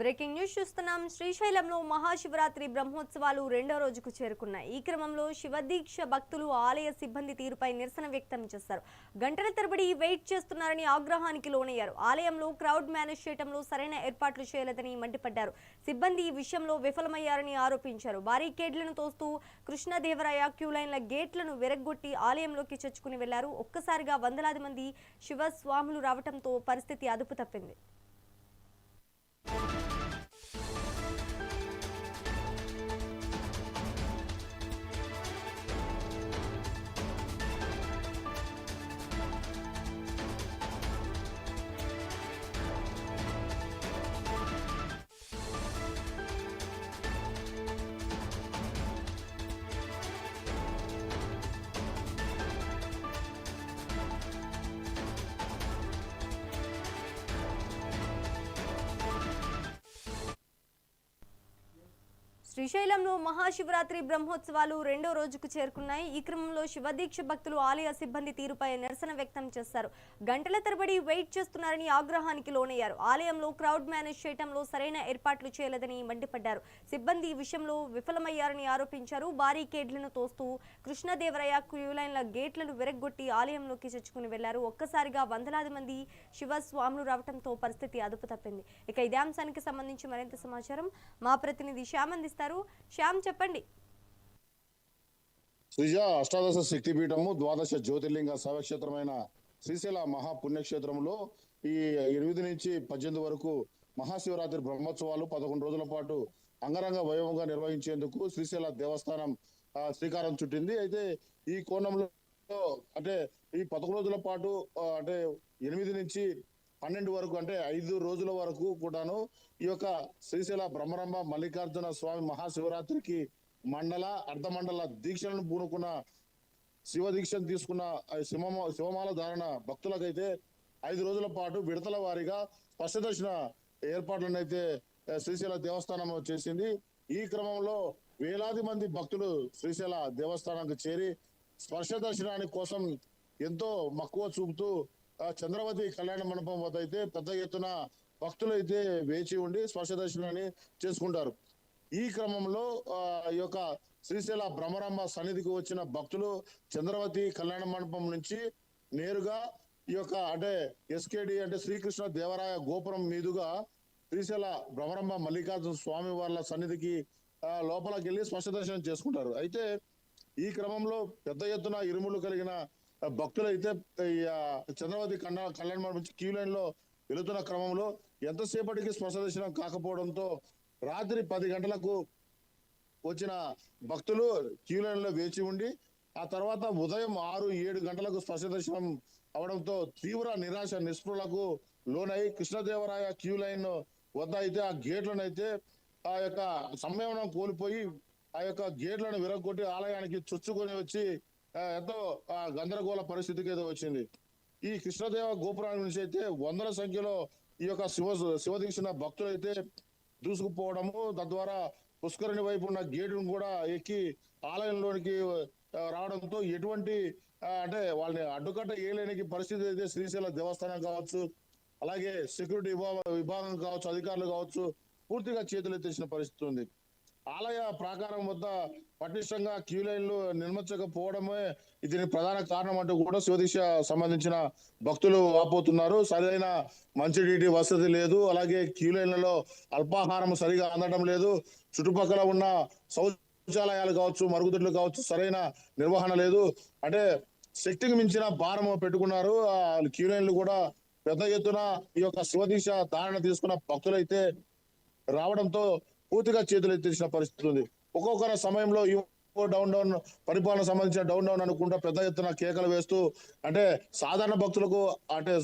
Breaking news చూస్తున్నాం. శ్రీశైలంలో మహాశివరాత్రి బ్రహ్మోత్సవాలు రెండో రోజుకు చేరుకున్నాయి. ఈ క్రమంలో శివదీక్ష భక్తులు ఆలయ సిబ్బంది తీరుపై నిరసన వ్యక్తం చేశారు. గంటల తరబడి వెయిట్ చేస్తున్నారని ఆగ్రహానికి లోనయ్యారు. ఆలయంలో క్రౌడ్ మేనేజ్ చేయడంలో సరైన ఏర్పాట్లు చేయలేదని మండిపడ్డారు. సిబ్బంది ఈ విషయంలో విఫలమయ్యారని ఆరోపించారు. బారికేడ్లను తోస్తూ కృష్ణదేవరాయ క్యూ లైన్ల గేట్లను విరగ్గొట్టి ఆలయంలోకి చొచ్చుకుని వెళ్ళారు. ఒక్కసారిగా వందలాది మంది శివస్వాములు రావడంతో పరిస్థితి అదుపు తప్పింది. శ్రీశైలంలో మహాశివరాత్రి బ్రహ్మోత్సవాలు రెండో రోజుకు చేరుకున్నాయి. ఈ క్రమంలో శివదీక్ష భక్తులు ఆలయ సిబ్బంది తీరుపై నిరసన వ్యక్తం చేశారు. గంటల తరబడి వెయిట్ చేస్తున్నారని ఆగ్రహానికి లోనయ్యారు. ఆలయంలో క్రౌడ్ మేనేజ్ చేయడంలో సరైన ఏర్పాట్లు చేయలేదని మండిపడ్డారు. సిబ్బంది ఈ విషయంలో విఫలమయ్యారని ఆరోపించారు. బారికేడ్లను తోస్తూ కృష్ణదేవరయ్య క్యూ లైన్ల గేట్లను విరగ్గొట్టి ఆలయంలోకి చొచ్చుకుని వెళ్ళారు. ఒక్కసారిగా వందలాది మంది శివస్వాములు రావడంతో పరిస్థితి అదుపు తప్పింది ఇక ఇదే అంశానికి సంబంధించి మరింత సమాచారం మా ప్రతినిధి శ్యామ్ అందిస్తారు. శ్యామ్ చెప్పండి. శ్రీజ అష్టాదశ శక్తిపీఠము ద్వాదశ జ్యోతిర్లింగ శైవక్షేత్రమైన శ్రీశైల మహాపుణ్యక్షేత్రంలో ఈ ఎనిమిది నుంచి పద్దెనిమిది వరకు మహాశివరాత్రి బ్రహ్మోత్సవాలు పదకొండు రోజుల పాటు అంగరంగ వైభవంగా నిర్వహించేందుకు శ్రీశైల దేవస్థానం శ్రీకారం చుట్టింది. అయితే ఈ కోణంలో అంటే ఈ పదకొండు రోజుల పాటు అంటే ఎనిమిది నుంచి పన్నెండు వరకు అంటే ఐదు రోజుల వరకు కూడాను ఈ యొక్క శ్రీశైల బ్రహ్మరంభ మల్లికార్జున స్వామి మహాశివరాత్రికి మండల అర్ధమండల దీక్షలను పూనుకున్న శివ దీక్షను తీసుకున్న శివమ శివమాల ధారణ భక్తులకైతే ఐదు రోజుల పాటు విడతల వారీగా స్పర్శ దర్శన ఏర్పాట్లను అయితే శ్రీశైల దేవస్థానం చేసింది. ఈ క్రమంలో వేలాది మంది భక్తులు శ్రీశైల దేవస్థానానికి చేరి స్పర్శ దర్శనానికి కోసం ఎంతో మక్కువ చూపుతూ చంద్రవతి కళ్యాణ మండపం వద్ద అయితే పెద్ద ఎత్తున భక్తులు అయితే వేచి ఉండి స్పర్శ దర్శనాన్ని చేసుకుంటారు. ఈ క్రమంలో ఆ, ఈ యొక్క శ్రీశైల భ్రమరాంబ సన్నిధికి వచ్చిన భక్తులు చంద్రవతి కళ్యాణ మండపం నుంచి నేరుగా ఈ యొక్క అంటే ఎస్కేడి అంటే శ్రీకృష్ణ దేవరాయ గోపురం మీదుగా శ్రీశైల భ్రమరాంబ మల్లికార్జున స్వామి వాళ్ళ సన్నిధికి ఆ, లోపలికి వెళ్ళి స్పష్ట దర్శనం చేసుకుంటారు. అయితే ఈ క్రమంలో పెద్ద ఎత్తున ఇరుములు కలిగిన భక్తులు అయితే చంద్రవతి కన్నా కళ్యాణ మండపం నుంచి క్యూ లైన్లో వెళుతున్న క్రమంలో ఎంతసేపటికి స్పర్శ దర్శనం కాకపోవడంతో రాత్రి పది గంటలకు వచ్చిన భక్తులు క్యూ లైన్లో వేచి ఉండి ఆ తర్వాత ఉదయం ఆరు ఏడు గంటలకు స్పర్శ దర్శనం అవడంతో తీవ్ర నిరాశ నిస్పృహలకు లోనై కృష్ణదేవరాయ క్యూ లైన్ వద్ద అయితే ఆ గేట్లను అయితే ఆ యొక్క సంయమనం కోల్పోయి ఆ యొక్క గేట్లను విరగొట్టి ఆలయానికి చొచ్చుకొని వచ్చి ఎంతో ఆ, గందరగోళ పరిస్థితికి అయితే వచ్చింది. ఈ కృష్ణదేవ గోపురాల నుంచి అయితే వందల సంఖ్యలో ఈ యొక్క శివ శివదీక్షణ భక్తులు అయితే దూసుకుపోవడము తద్వారా పుష్కరుని వైపు ఉన్న గేటును కూడా ఎక్కి ఆలయంలోనికి రావడంతో ఎటువంటి అంటే వాళ్ళని అడ్డుకట్ట ఏలేనికి పరిస్థితి అయితే శ్రీశైల దేవస్థానం కావచ్చు అలాగే సెక్యూరిటీ విభాగం కావచ్చు అధికారులు కావచ్చు పూర్తిగా చేతులు ఎత్తేసిన పరిస్థితి ఉంది. ఆలయ ప్రాకారం వద్ద పటిష్టంగా క్యూ లైన్లు నిర్మించకపోవడమే దీని ప్రధాన కారణం అంటూ కూడా శివదీక్ష సంబంధించిన భక్తులు వాపోతున్నారు. సరైన మంచి నీటి వసతి లేదు. అలాగే క్యూ లైన్లలో అల్పాహారం సరిగా అందడం లేదు. చుట్టుపక్కల ఉన్న శౌచాలయాలు కావచ్చు మరుగుదొడ్లు కావచ్చు సరైన నిర్వహణ లేదు. అంటే శక్తికి మించిన భారం పెట్టుకున్నారు. ఆ క్యూ లైన్లు కూడా పెద్ద ఎత్తున ఈ యొక్క శివదీక్ష ధారణ తీసుకున్న భక్తులైతే రావడంతో పూర్తిగా చేతులు ఎత్తేసిన పరిస్థితి ఉంది. ఒక్కొక్కరు సమయంలో డౌన్ డౌన్ పరిపాలన సంబంధించిన డౌన్ డౌన్ అనుకుంటా పెద్ద ఎత్తున కేకలు వేస్తూ అంటే సాధారణ భక్తులకు అంటే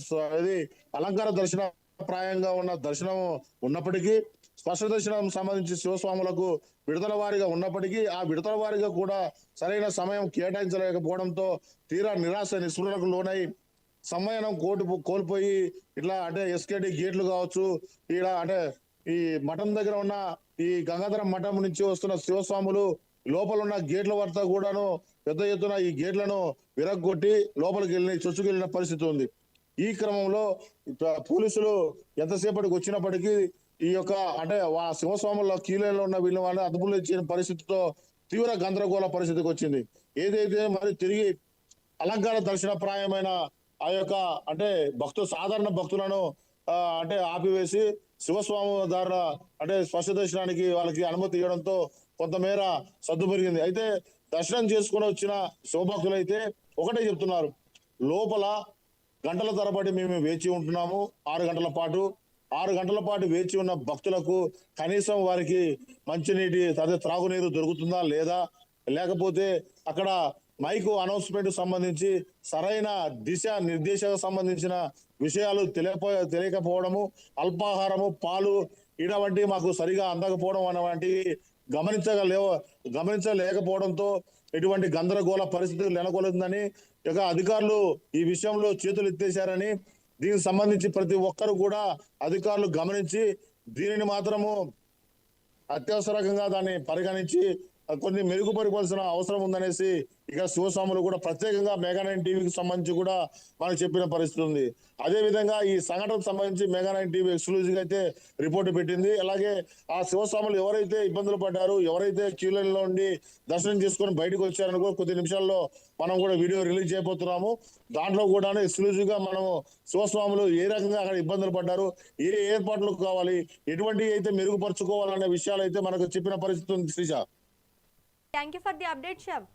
ఇది అలంకార దర్శన ప్రాయంగా ఉన్న దర్శనం ఉన్నప్పటికీ స్పష్ట దర్శనం సంబంధించి శివస్వాములకు విడతల వారిగా ఉన్నప్పటికీ ఆ విడతల వారిగా కూడా సరైన సమయం కేటాయించలేకపోవడంతో తీరా నిరాశ నిస్పృహలకు లోనై సమయం కోటు కోల్పోయి ఇట్లా అంటే ఎస్కేడి గేట్లు కావచ్చు ఇలా అంటే ఈ మఠం దగ్గర ఉన్న ఈ గంగాధర మఠం నుంచి వస్తున్న శివస్వాములు లోపల ఉన్న గేట్ల వద్ద కూడాను పెద్ద ఎత్తున ఈ గేట్లను విరగ్గొట్టి లోపలికి వెళ్ళి చొచ్చుకెళ్ళిన పరిస్థితి ఉంది. ఈ క్రమంలో పోలీసులు ఎంతసేపటికి వచ్చినప్పటికీ ఈ యొక్క అంటే వా శివస్వాముల కీలలో ఉన్న వీళ్ళ వాళ్ళని అదుపులో ఇచ్చిన పరిస్థితితో తీవ్ర గందరగోళ పరిస్థితికి వచ్చింది. ఏదైతే మరి తిరిగి అలంకార దర్శన ప్రాయమైన ఆ యొక్క అంటే భక్తు సాధారణ భక్తులను అంటే ఆపివేసి శివస్వామి ద్వారా అంటే స్పర్శ దర్శనానికి వాళ్ళకి అనుమతి ఇవ్వడంతో కొంతమేర సద్దు పెరిగింది. అయితే దర్శనం చేసుకుని వచ్చిన శివభక్తులు అయితే ఒకటే చెప్తున్నారు. లోపల గంటల తరబడి మేము వేచి ఉంటున్నాము. ఆరు గంటల పాటు. ఆరు గంటల పాటు వేచి ఉన్న భక్తులకు కనీసం వారికి మంచినీటి అదే త్రాగునీరు దొరుకుతుందా లేదా? లేకపోతే అక్కడ మైకు అనౌన్స్మెంట్ సంబంధించి సరైన దిశ నిర్దేశకు సంబంధించిన విషయాలు తెలియపో తెలియకపోవడము అల్పాహారము పాలు ఇడ వంటి మాకు సరిగా అందకపోవడం అనేవంటివి గమనించగలే గమనించలేకపోవడంతో ఎటువంటి గందరగోళ పరిస్థితి నెలకొలుతుందని ఇక అధికారులు ఈ విషయంలో చేతులు ఎత్తేశారని దీనికి సంబంధించి ప్రతి ఒక్కరు కూడా అధికారులు గమనించి దీనిని మాత్రము అత్యవసరంగా దాన్ని పరిగణించి కొన్ని మెరుగుపరచాల్సిన అవసరం ఉందనేసి ఇక శివస్వాములు కూడా ప్రత్యేకంగా మెగా నైన్ టీవీకి సంబంధించి కూడా మనకు చెప్పిన పరిస్థితి ఉంది. అదే విధంగా ఈ సంఘటనకు సంబంధించి మెగా నైన్ టీవీ ఎక్స్క్లూజివ్ అయితే రిపోర్ట్ పెట్టింది. అలాగే ఆ శివస్వాములు ఎవరైతే ఇబ్బందులు పడ్డారు ఎవరైతే క్యూలైన్లో ఉండి దర్శనం చేసుకొని బయటకు వచ్చారని కూడా కొద్ది నిమిషాల్లో మనం కూడా వీడియో రిలీజ్ చేయబోతున్నాము. దాంట్లో కూడా ఎక్స్క్లూజివ్గా మనము శివస్వాములు ఏ రకంగా అక్కడ ఇబ్బందులు పడ్డారు ఏ ఏర్పాట్లు కావాలి ఎటువంటి అయితే మెరుగుపరుచుకోవాలనే విషయాలు అయితే మనకు చెప్పిన పరిస్థితి ఉంది Sreeja. Thank you for the update, Shav.